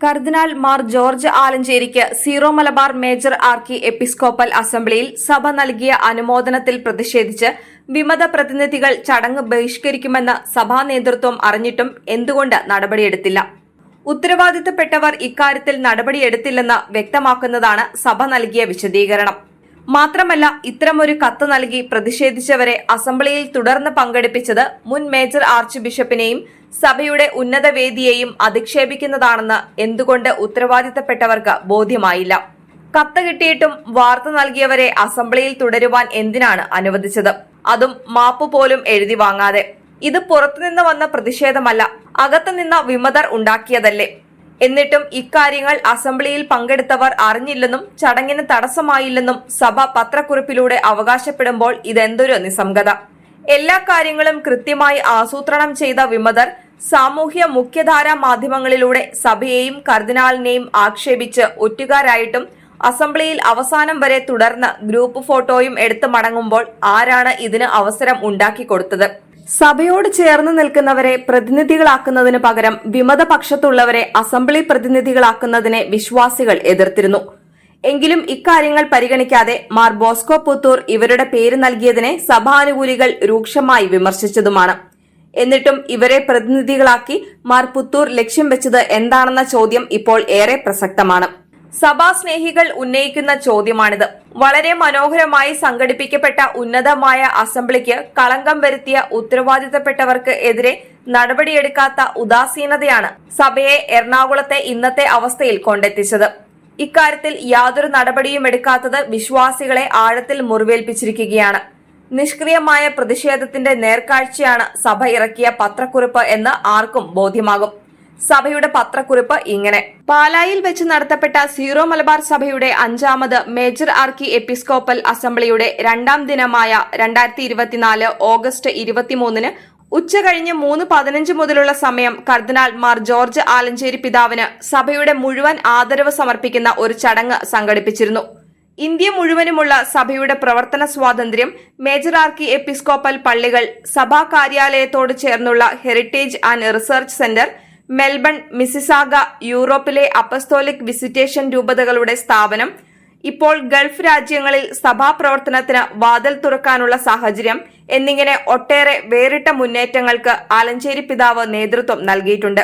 കർദിനാൾ Mar George ആലഞ്ചേരിക്ക് Syro Malabar major archiepiscopal അസംബ്ലിയിൽ സഭ നൽകിയ അനുമോദനത്തിൽ പ്രതിഷേധിച്ച് വിമത പ്രതിനിധികൾ ചടങ്ങ് ബഹിഷ്കരിക്കുമെന്ന് സഭാ നേതൃത്വം അറിഞ്ഞിട്ടും എന്തുകൊണ്ട് നടപടിയെടുത്തില്ല. ഉത്തരവാദിത്തപ്പെട്ടവർ ഇക്കാര്യത്തിൽ നടപടിയെടുത്തില്ലെന്ന് വ്യക്തമാക്കുന്നതാണ് സഭ നൽകിയ വിശദീകരണം. മാത്രമല്ല ഇത്തരമൊരു കത്ത് നൽകി പ്രതിഷേധിച്ചവരെ അസംബ്ലിയിൽ തുടർന്ന് പങ്കെടുപ്പിച്ചത് മുൻ മേജർ ആർച്ച് ബിഷപ്പിനെയും സഭയുടെ ഉന്നത വേദിയെയും അധിക്ഷേപിക്കുന്നതാണെന്ന് എന്തുകൊണ്ട് ഉത്തരവാദിത്തപ്പെട്ടവർക്ക് ബോധ്യമായില്ല? കത്ത് കിട്ടിയിട്ടും വാർത്ത നൽകിയവരെ അസംബ്ലിയിൽ തുടരുവാൻ എന്തിനാണ് അനുവദിച്ചത്? അതും മാപ്പ് പോലും എഴുതി വാങ്ങാതെ. ഇത് പുറത്തുനിന്ന് വന്ന പ്രതിഷേധമല്ല അകത്തുനിന്ന വിമതർ ഉണ്ടാക്കിയതല്ലേ? എന്നിട്ടും ഇക്കാര്യങ്ങൾ അസംബ്ലിയിൽ പങ്കെടുത്തവർ അറിഞ്ഞില്ലെന്നും ചടങ്ങിന് തടസ്സമായില്ലെന്നും സഭ പത്രക്കുറിപ്പിലൂടെ അവകാശപ്പെടുമ്പോൾ ഇതെന്തൊരു നിസ്സംഗത? എല്ലാ കാര്യങ്ങളും കൃത്യമായി ആസൂത്രണം ചെയ്ത വിമതർ സാമൂഹ്യ മുഖ്യധാരാ മാധ്യമങ്ങളിലൂടെ സഭയെയും കർദിനാളിനെയും ആക്ഷേപിച്ച് ഒറ്റുകാരായിട്ടും അസംബ്ലിയിൽ അവസാനം വരെ തുടർന്ന് ഗ്രൂപ്പ് ഫോട്ടോയും എടുത്തു മടങ്ങുമ്പോൾ ആരാണ് ഇതിന് അവസരം ഉണ്ടാക്കി കൊടുത്തത് സഭയോട് ചേർന്ന് നിൽക്കുന്നവരെ പ്രതിനിധികളാക്കുന്നതിന് പകരം വിമത പക്ഷത്തുള്ളവരെ അസംബ്ലി പ്രതിനിധികളാക്കുന്നതിനെ വിശ്വാസികൾ എതിർത്തിരുന്നു. എങ്കിലും ഇക്കാര്യങ്ങൾ പരിഗണിക്കാതെ മാർ ബോസ്കോ പുത്തൂർ ഇവരുടെ പേര് നൽകിയതിനെ സഭാനുകൂലികൾ രൂക്ഷമായി വിമർശിച്ചതുമാണ്. എന്നിട്ടും ഇവരെ പ്രതിനിധികളാക്കി മാർ പുത്തൂർ ലക്ഷ്യം വെച്ചത് എന്താണെന്ന ചോദ്യം ഇപ്പോൾ ഏറെ പ്രസക്തമാണ്. സഭാ സ്നേഹികൾ ഉന്നയിക്കുന്ന ചോദ്യമാണിത്. വളരെ മനോഹരമായി സംഘടിപ്പിക്കപ്പെട്ട ഉന്നതമായ അസംബ്ലിക്ക് കളങ്കം വരുത്തിയ ഉത്തരവാദിത്തപ്പെട്ടവർക്ക് എതിരെ നടപടിയെടുക്കാത്ത ഉദാസീനതയാണ് സഭയെ എറണാകുളത്തെ ഇന്നത്തെ അവസ്ഥയിൽ കൊണ്ടെത്തിച്ചത്. ഇക്കാര്യത്തിൽ യാതൊരു നടപടിയും എടുക്കാത്തത് വിശ്വാസികളെ ആഴത്തിൽ മുറിവേൽപ്പിച്ചിരിക്കുകയാണ്. നിഷ്ക്രിയമായ പ്രതിഷേധത്തിന്റെ നേർക്കാഴ്ചയാണ് സഭ ഇറക്കിയ പത്രക്കുറിപ്പ് എന്ന് ആർക്കും ബോധ്യമാകും. സഭയുടെ പത്രക്കുറിപ്പ് ഇങ്ങനെ. പാലായിൽ വെച്ച് നടത്തപ്പെട്ട സീറോ മലബാർ സഭയുടെ അഞ്ചാമത് മേജർ ആർക്കി എപ്പിസ്കോപ്പൽ അസംബ്ലിയുടെ രണ്ടാം ദിനമായ രണ്ടായിരത്തി ഇരുപത്തിനാല് ഓഗസ്റ്റ് ഇരുപത്തിമൂന്നിന് ഉച്ചകഴിഞ്ഞ് മൂന്ന് പതിനഞ്ച് മുതലുള്ള സമയം കർദിനാൾ മാർ ജോർജ് ആലഞ്ചേരി പിതാവിന് സഭയുടെ മുഴുവൻ ആദരവ് സമർപ്പിക്കുന്ന ഒരു ചടങ്ങ് സംഘടിപ്പിച്ചിരുന്നു. ഇന്ത്യ മുഴുവനുമുള്ള സഭയുടെ പ്രവർത്തന സ്വാതന്ത്ര്യം മേജർ ആർക്കി എപ്പിസ്കോപ്പൽ പള്ളികൾ സഭാ കാര്യാലയത്തോട് ചേർന്നുള്ള heritage and research centre Melbourne Mississauga യൂറോപ്പിലെ അപ്പസ്തോലിക് വിസിറ്റേഷൻ രൂപതകളുടെ സ്ഥാപനം ഇപ്പോൾ ഗൾഫ് രാജ്യങ്ങളിൽ സഭാ സഭാപ്രവർത്തനത്തിന് വാതിൽ തുറക്കാനുള്ള സാഹചര്യം എന്നിങ്ങനെ ഒട്ടേറെ വേറിട്ട മുന്നേറ്റങ്ങൾക്ക് ആലഞ്ചേരി പിതാവ് നേതൃത്വം നൽകിയിട്ടുണ്ട്.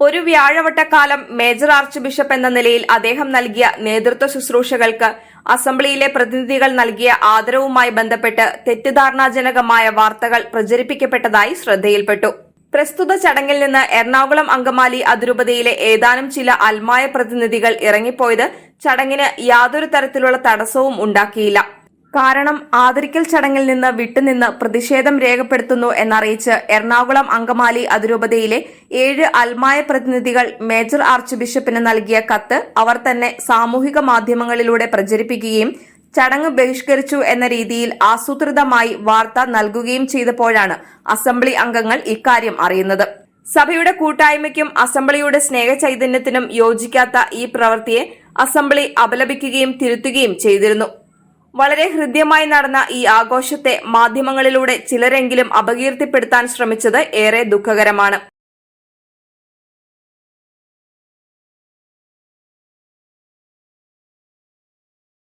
ഒരു വ്യാഴവട്ടക്കാലം മേജർ ആർച്ച് ബിഷപ്പ് എന്ന നിലയിൽ അദ്ദേഹം നൽകിയ നേതൃത്വ ശുശ്രൂഷകൾക്ക് അസംബ്ലിയിലെ പ്രതിനിധികൾ നൽകിയ ആദരവുമായി ബന്ധപ്പെട്ട് തെറ്റിദ്ധാരണാജനകമായ വാർത്തകൾ പ്രചരിപ്പിക്കപ്പെട്ടതായി ശ്രദ്ധയിൽപ്പെട്ടു. പ്രസ്തുത ചടങ്ങിൽ നിന്ന് എറണാകുളം അങ്കമാലി അതിരൂപതയിലെ ഏതാനും ചില അൽമായ പ്രതിനിധികൾ ഇറങ്ങിപ്പോയത് ചടങ്ങിന് യാതൊരു തരത്തിലുള്ള തടസ്സവും ഉണ്ടാക്കിയില്ല. കാരണം ആദരിക്കൽ ചടങ്ങിൽ നിന്ന് വിട്ടുനിന്ന് പ്രതിഷേധം രേഖപ്പെടുത്തുന്നു എന്നറിയിച്ച് എറണാകുളം അങ്കമാലി അതിരൂപതയിലെ ഏഴ് അൽമായ പ്രതിനിധികൾ മേജർ ആർച്ച് ബിഷപ്പിന് നൽകിയ കത്ത് അവർ തന്നെ സാമൂഹിക മാധ്യമങ്ങളിലൂടെ പ്രചരിപ്പിക്കുകയും ചടങ്ങ് ബഹിഷ്കരിച്ചു എന്ന രീതിയിൽ ആസൂത്രിതമായി വാർത്ത നൽകുകയും ചെയ്തപ്പോഴാണ് അസംബ്ലി അംഗങ്ങൾ ഇക്കാര്യം അറിയുന്നത്. സഭയുടെ കൂട്ടായ്മയ്ക്കും അസംബ്ലിയുടെ സ്നേഹചൈതന്യത്തിനും യോജിക്കാത്ത ഈ പ്രവൃത്തിയെ അസംബ്ലി അപലപിക്കുകയും തിരുത്തുകയും ചെയ്തിരുന്നു. വളരെ ഹൃദ്യമായി നടന്ന ഈ ആഘോഷത്തെ മാധ്യമങ്ങളിലൂടെ ചിലരെങ്കിലും അപകീർത്തിപ്പെടുത്താൻ ശ്രമിച്ചത് ഏറെ ദുഃഖകരമാണ്.